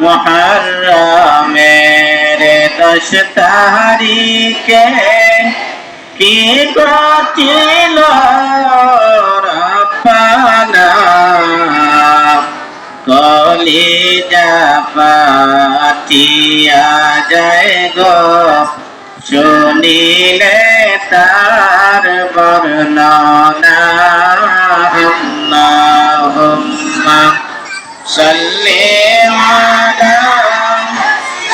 মুহররমের দশ তারিখে কি গছিল রব্বানা কলিজা পাঠিয়া যায় গো, শুনিলে তার বর্ণনা। আল্লাহুম্মা সাল্লি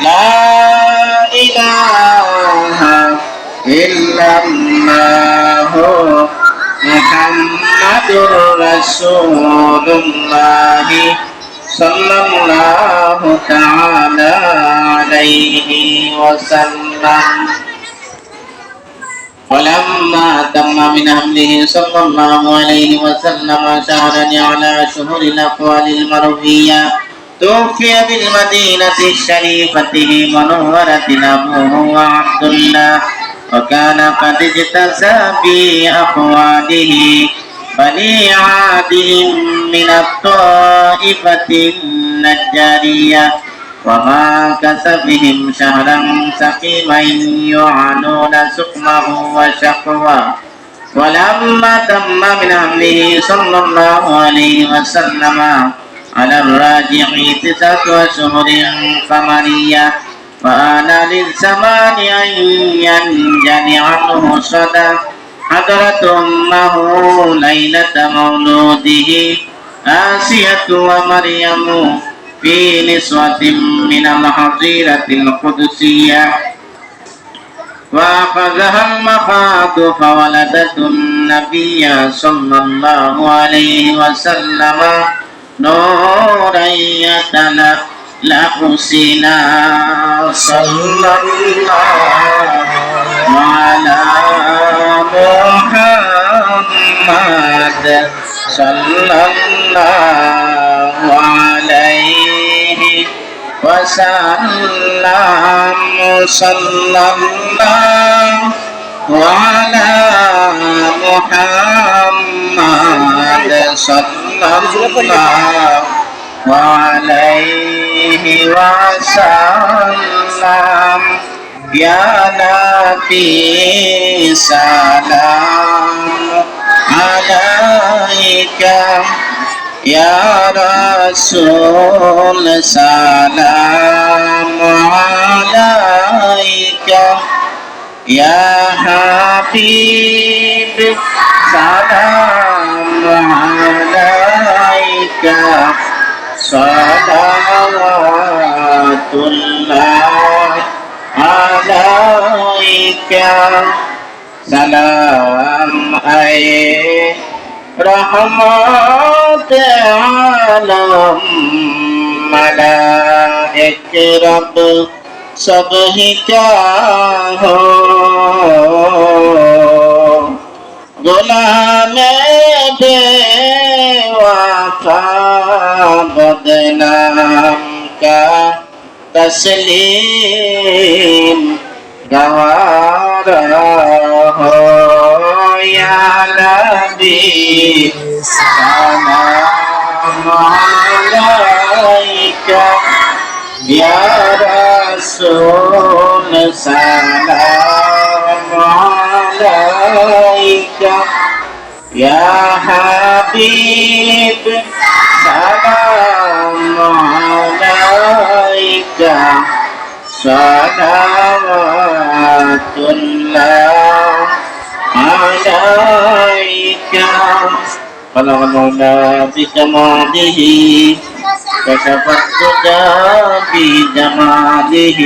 لا إله إلا الله محمد رسول الله صلى الله تعالى عليه وسلم. ولما تم من حمله صلى الله عليه وسلم شهرا على شهور الأقوال المروية. توفي بالمدينة الشريفة منورة أبوه عبد الله وكان قد اجتزى بأقواله بني عاد من الطائفة النجارية وما كسبهم شهرا سقيما يعانون سقمه وشقوى ولما تم من أمره صلى الله عليه وسلم على الراجع تسعة أشهر قمرية وآن للزمان أن ينجلي عنه صدى. حضرت أمه ليلة مولوده آسية ومريم في نسوة من الحظيرة القدسية. وأخذها المخاض فولدت النبي صلى الله عليه وسلم. نورا يتلألأ سنا صلى الله على محمد صلى الله عليه وسلم صلى الله وعلى محمد صلى الله وعليه وسلم يا نبي سلام عليك يا رسول سلام عليك يا حبيب سلام صلوات الله عليك سلام أي رحمة عالم ملائك رب سبحك هو গোলামে দেওয়া বদনাম কা তসলিম গওয়ার নবী সালাম আলাইকা ইয়া রাসূল সালাম হাবিব সালাম আলাইকা সালামাতুল্লাহ আলাইকা فلغنا بجماله وشفقت بجماله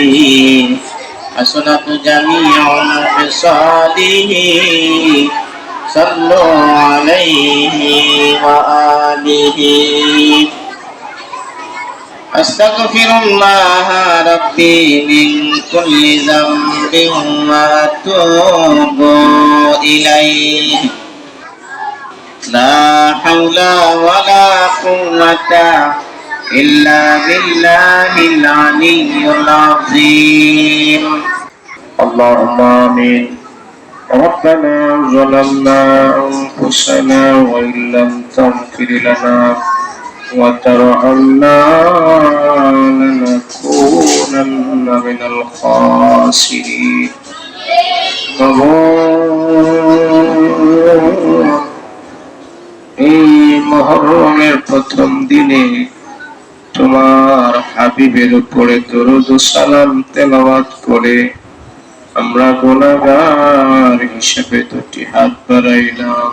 حسنت جميع خصاله صلوا عليه وآله أستغفر الله ربي من كل ذنب وأتوب إليه لا حول ولا قوة إلا بالله العلي العظيم اللهم آمين ربنا ظلمنا أنفسنا وإن لم تغفر لنا وترحمنا لنكونن من الخاسرين প্রভু, এই মহরমের প্রথম দিনে তোমার হাবিবের উপরে দরুদ ও সালাম তেলাওয়াত করে আমরা গোনাগার হিসেবে দুটি হাত বাড়াইলাম।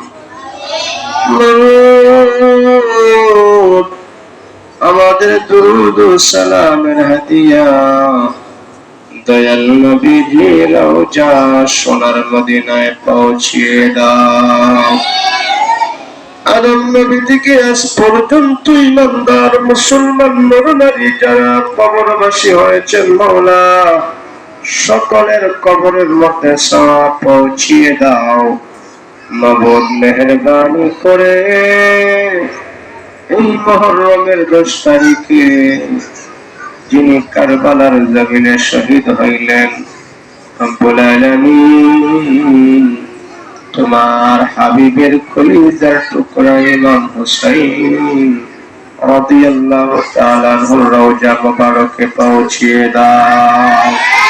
আমাদের দরুদ সালামের হাদিয়া। দয়াল নবীজি রওজা সোনার মদিনায় পৌঁছিয়ে দাও। আদম নবী থেকে আজ পর্যন্ত ইমানদার মুসলমান নরনারী যারা কবরবাসী হয়েছেন মাওলা। সকলের কবরের মধ্যে সওয়া পৌঁছিয়ে দাও। নবদ মেহরবানি করে এই মহরমের দশ তারিখে যিনি কারবালার জমিনে শহীদ হইলেন তোমার হাবিবের কলিজার টুকরা ইমাম হুসাইন রাদিয়াল্লাহু তাআলা রওজা মুবারকে পৌঁছিয়ে দাও।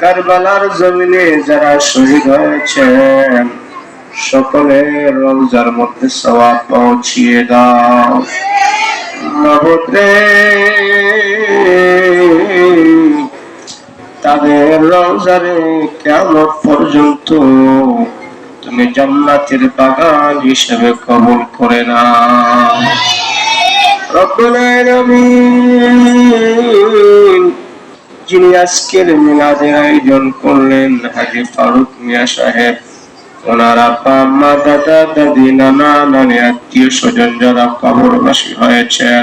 কারবালার জমিনে যারা শহীদ হয়েছেন, সকলের রওজার মধ্যে সওয়াব পৌঁছিয়ে দাও। নবদ্রে তাদের রওজারে কেমন পর্যন্ত তুমি জান্নাতের বাগান হিসেবে কবুল করে না যিনি আজকের মিলাদের আয়োজন করলেন, হাজি ফারুক মিয়া সাহেব। ওনার আপা আম্মা, দাদা, দাদি, নানা আত্মীয় স্বজন যারা কবরবাসী হয়েছেন,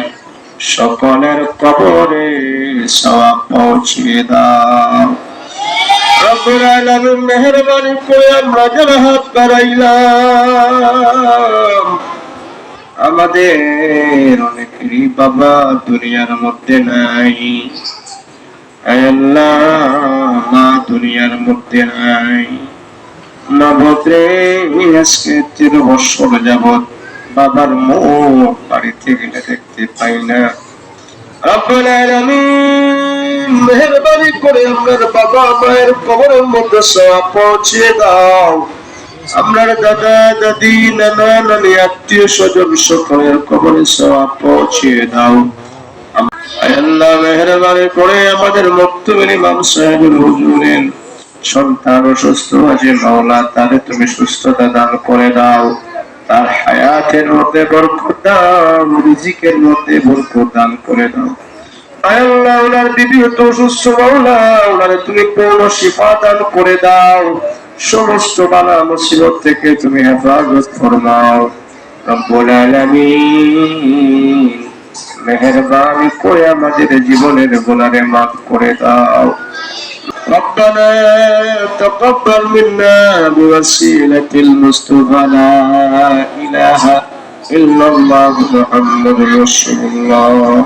সকলের কবরে সওয়াব পৌঁছিয়ে দাও। রব্বুল করে আমরা যারা হাত বাড়াইলাম আমাদের অনেকেরই বাবা দুনিয়ার মধ্যে নাই। মা দুনিয়ার মধ্যে নাই। নবদ্রে, আজকে তেরো বছর যাবৎ বাবার মুখ বাড়িতে গেলে দেখতে পাই না। মেহেরবানি করে আপনার বাবা মায়ের কবরের মধ্যে সব পৌঁছে দাও। আপনার দাদা, দাদি, নানা, নানি, আত্মীয় স্বজন সকলের কবরে সওয়াব পৌঁছে দাও। আল্লাহ মেহেরবানি করে আমাদের ইমাম সাহেবুল হুজুরের সন্তান অসুস্থ আছে, মাওলা তারে তুমি সুস্থতা দান করে দাও। তার হায়াতের মধ্যে বরকত দাও, রিজিকের মধ্যে বরকত দান করে দাও। আল্লাহ, ওনার বিবি তো অসুস্থ মাওলা, ওনারে তুমি পূর্ণ শিফা দান করে দাও। সমস্ত বালা মুসিবত থেকে তুমি হেফাজত ফরমাও রব্বুল আলামিন মেহেরবানি করে আমাদের জীবনের গুনারে মাফ করে দাও ربنا تقبل منا بوسيلة المصطفى لا إله إلا الله محمد رسول الله